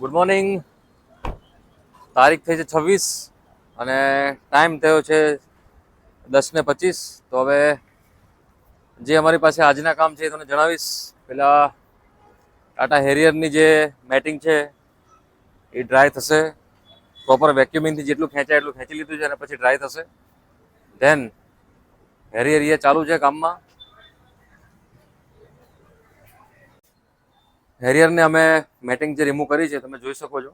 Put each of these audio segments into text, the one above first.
Good morning તારીખ થઈ છે છવ્વીસ અને ટાઈમ થયો છે દસ ને પચીસ. તો હવે જે અમારી પાસે આજના કામ છે એ તમને જણાવીશ. પેલા ટાટા હેરિયરની જે મેટિંગ છે એ ડ્રાય થશે. પ્રોપર વેક્યુમિંગથી જેટલું ખેંચાય એટલું ખેંચી લીધું છે અને પછી ડ્રાય થશે. ધેન હેરિયર એ ચાલુ છે કામમાં. હેરિયરને અમે મેટિંગ જે રિમૂવ કરી છે, તમે જોઈ શકો છો.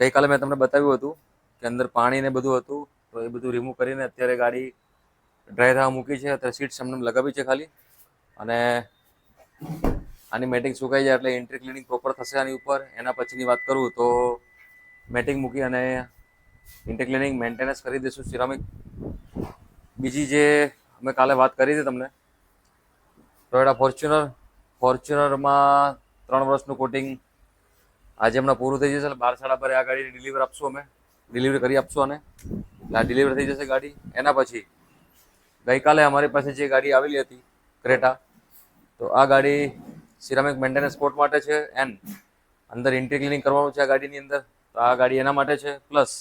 ગઈકાલે મેં તમને બતાવ્યું હતું કે અંદર પાણી ને બધું હતું, તો એ બધું રિમૂવ કરીને અત્યારે ગાડી ડ્રાય થવા મૂકી છે. અત્યારે સીટ્સ અમને લગાવી છે ખાલી. અને આની મેટિંગ સુકાઈ જાય એટલે એન્ટ્રી ક્લિનિંગ પ્રોપર થશે આની ઉપર. એના પછીની વાત કરું તો મેટિંગ મૂકી અને એન્ટ્રી ક્લિનિંગ મેન્ટેનન્સ કરી દઈશું સિરામિક બીજી જે અમે કાલે વાત કરી હતી તમને ટોયોટા ફોર્ચ્યુનર ફોર્ચ્યુનરમાં ત્રણ વર્ષનું કોટિંગ આજે હમણાં પૂરું થઈ જશે, એટલે બાર સાડા આ ગાડી ડિલિવર આપશું અમે. ડિલિવરી કરી આપશું અને આ ડિલિવર થઈ જશે ગાડી. એના પછી ગઈકાલે અમારી પાસે જે ગાડી આવેલી હતી, ક્રેટા, તો આ ગાડી સિરામિક મેન્ટેનન્સ કોર્ટ માટે છે એન્ડ અંદર ઇન્ટી ક્લિનિંગ કરવાનું છે આ ગાડીની અંદર. તો આ ગાડી એના માટે છે. પ્લસ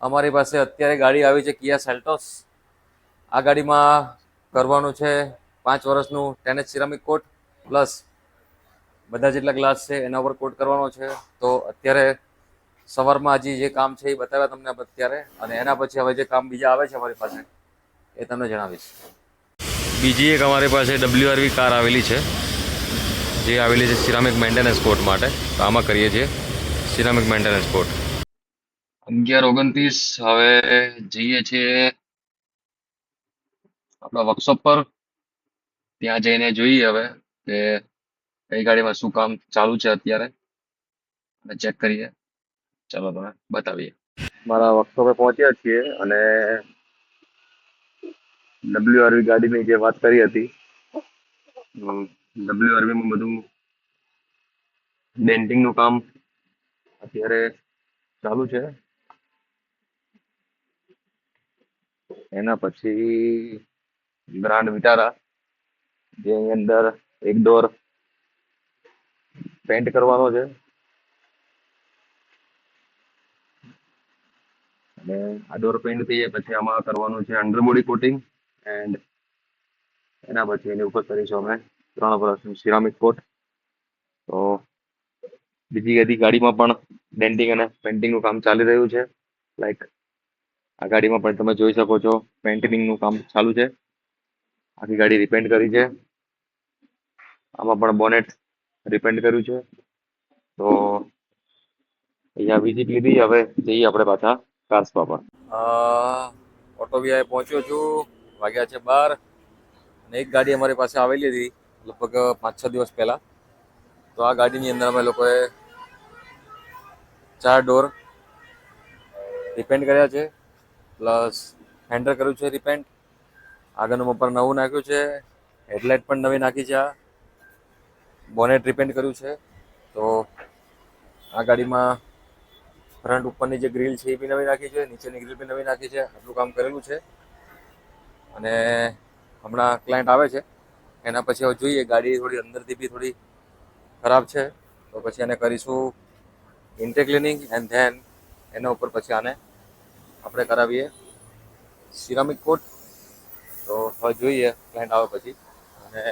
અમારી પાસે અત્યારે ગાડી આવી છે કિયા સેલ્ટોસ આ ગાડીમાં કરવાનું છે પાંચ વર્ષનું ટેનેસ સિરામિક કોટ. પ્લસ બધા જેટલા ગ્લાસ છે એના ઉપર કોટ કરવાનો છે. તો અત્યારે સવારમાં હજી જે કામ છે એ બતાવ્યા તમને અત્યારે. અને એના પછી હવે જે કામ બીજા આવે છે અમારી પાસે એ તમને જણાવીશ. બીજી એક અમારી પાસે ડબલ્યુઆરવી કાર આવેલી છે જે આવેલી છે સિરામિક મેન્ટેનન્સ કોટ માટે. તો આમાં કરીએ છીએ સિરામિક મેન્ટેનન્સ કોટ અગિયાર ઓગણત્રીસ હવે જઈએ છીએ આપણા વર્કશોપ પર. ત્યાં જઈને જોઈએ હવે કે કઈ ગાડીમાં શું કામ ચાલુ છે અત્યારે? અને ચેક કરીએ. ચાલો તમે બતાવીએ. મારા વર્કશોપે પહોંચ્યા છીએ અને ડબલ્યુઆરવી ગાડીની જે વાત કરી હતી ડબલ્યુઆરવીમાં બધું ડેન્ટિંગનું કામ અત્યારે ચાલુ છે. એના પછી ગ્રાન્ડ વિટારા જે અંદર એક ડોર પેન્ટ કરવાનો છે. અને આ ડોર પેન્ટ થઈ જાય પછી આમાં કરવાનું છે અંડરબોડી કોટિંગ એન્ડ એના પછી એની ઉપર કરીશું અમે ત્રણ વર્ષનું સિરામિક કોટ તો બીજી બધી ગાડીમાં પણ ડેન્ટિંગ અને પેન્ટિંગનું કામ ચાલી રહ્યું છે. લાઈક આ ગાડીમાં પણ તમે જોઈ શકો છો પેન્ટિંગનું કામ ચાલુ છે. આખી ગાડી રિપેન્ટ કરી છે. આમાં પણ બોનેટ રિપેન્ટ કર્યું છે. તો અહીંયા વિઝિટ લીધી. હવે જઈએ આપણે પાછા કાર્સમાં પણ ઓટો વિહાએ પહોંચ્યો છું. વાગ્યા છે બાર. અને એક ગાડી અમારી પાસે આવેલી હતી, લગભગ પાંચ છ દિવસ પહેલા. તો આ ગાડીની અંદર અમે લોકોએ ચાર ડોર રિપેન્ટ કર્યા છે. પ્લસ હેન્ડલ કર્યું છે રિપેન્ટ આગળનું બમ્પર નવું નાખ્યું છે. હેડલાઇટ પણ નવી નાખી છે આ. બોનેટ રિપેન્ટ કર્યું છે. તો આ ગાડીમાં ફ્રન્ટ ઉપરની જે ગ્રીલ છે એ બી નવી નાખી છે, નીચેની ગ્રીલ બી નવી નાખી છે, આટલું કામ કરેલું છે. અને હમણાં ક્લાયન્ટ આવે છે, એના પછી હવે જોઈએ, ગાડી થોડી અંદરથી બી થોડી ખરાબ છે, તો પછી એને કરીશું ઇન્ટે ક્લિનિંગ એન્ડ ધેન એના ઉપર પછી આને આપણે કરાવીએ. સિરામિક કોટ, તો હવે જોઈએ ક્લાયન્ટ આવે પછી. અને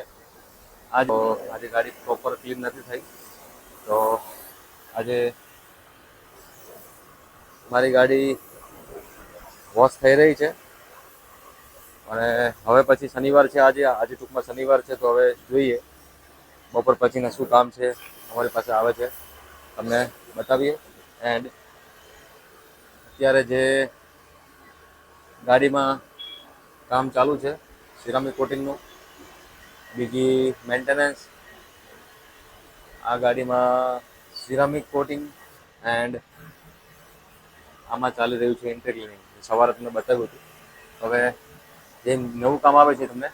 આજ આજે ગાડી પ્રોપર ક્લીન નથી થઈ. તો આજે મારી ગાડી વોશ થઈ રહી છે. અને હવે પછી શનિવાર છે, આજે આજે ટૂંકમાં શનિવાર છે, તો હવે જોઈએ. બપોર પછીના શું કામ છે, અમારી પાસે આવે છે. તમને બતાવીએ. એન્ડ અત્યારે જે ગાડીમાં કામ ચાલુ છે, સિરામિક કોટિંગનું બીજી મેન્ટેનન્સ આ ગાડીમાં સિરામિક કોટિંગ એન્ડ આમાં ચાલી રહ્યું છે ઇન્ટર ક્લિનિંગ સવારે તમને બતાવ્યું હતું. હવે જે નવું કામ આવે છે તમને